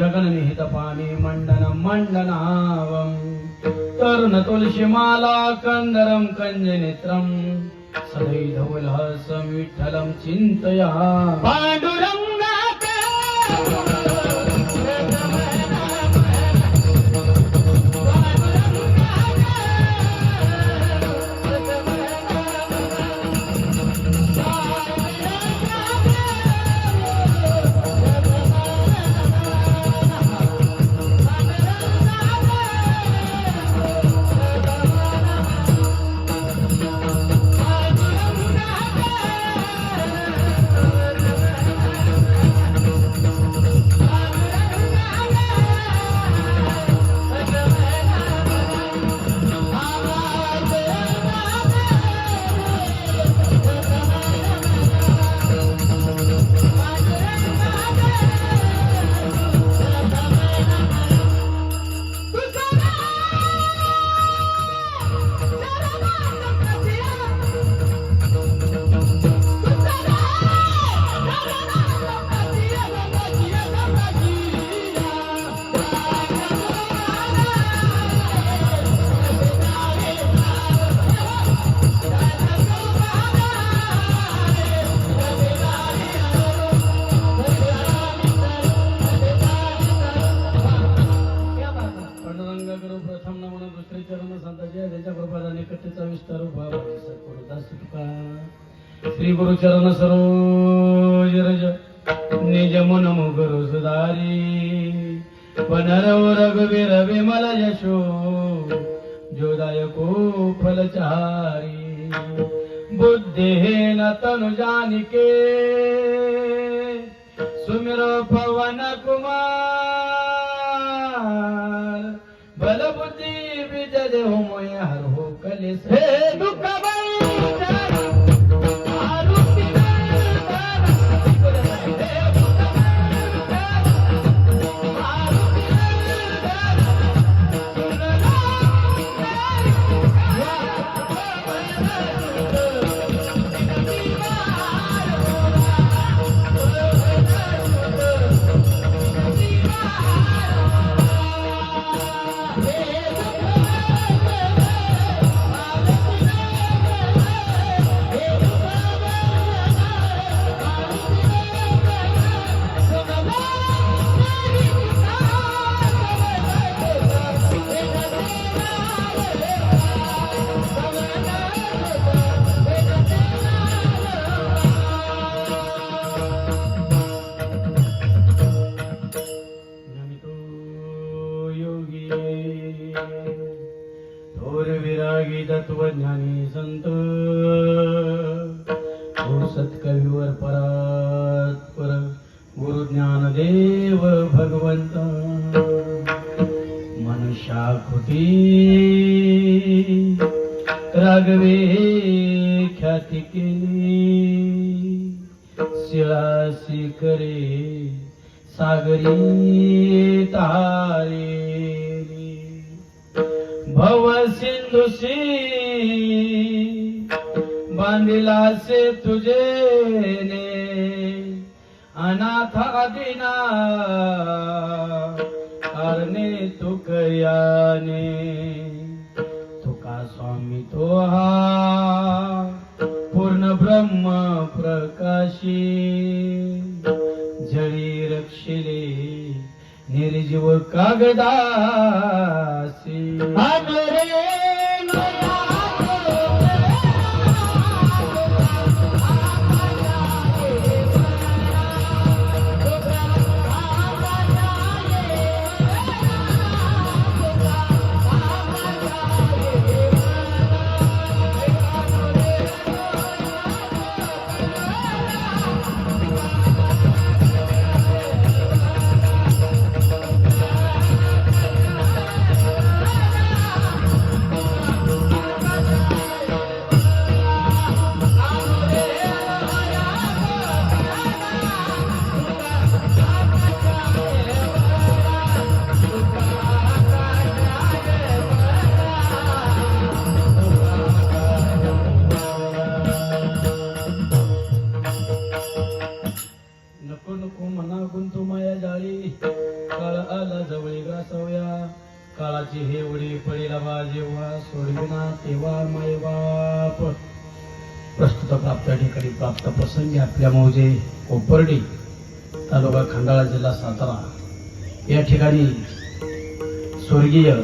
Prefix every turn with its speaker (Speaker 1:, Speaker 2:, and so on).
Speaker 1: जगननिहितपाणि मण्डनं मण्डनावम् मंडनावं तरुण तुलसीमाला कंदरं कञ्जनेत्रं। विठ्ठलं चिन्तया श्री गुरु चरण सरोज रज निज मन मुगुरु सुधारी पनरव रघुवीर विमल यशो जोदायको फलचारी बुद्धेन तनु जानिके तत्वज्ञानी संत. सत्कवीवर परात्पर गुरु ज्ञानदेव भगवंत. मनुष्याकृती रागवे ख्याती केली. शिळासी करे सागरी तारे. भव सिंधुशी बांधिला से तुझे अनाथ दिना करणे तुकयाने तुका स्वामी तो हा पूर्ण ब्रह्म प्रकाशी। जळी रक्षिले निर्जीव कागदासी। काळ आला जवळी गासवया. काळाची हे उडी पडीला बा जेव्हा सोडविना तेव्हा माय बाप. प्रस्तुत प्राप्त ठिकाणी प्राप्त प्रसंगी आपल्या मौजे कोपर्डी तालुका खंडाळा जिल्हा सातारा. या ठिकाणी स्वर्गीय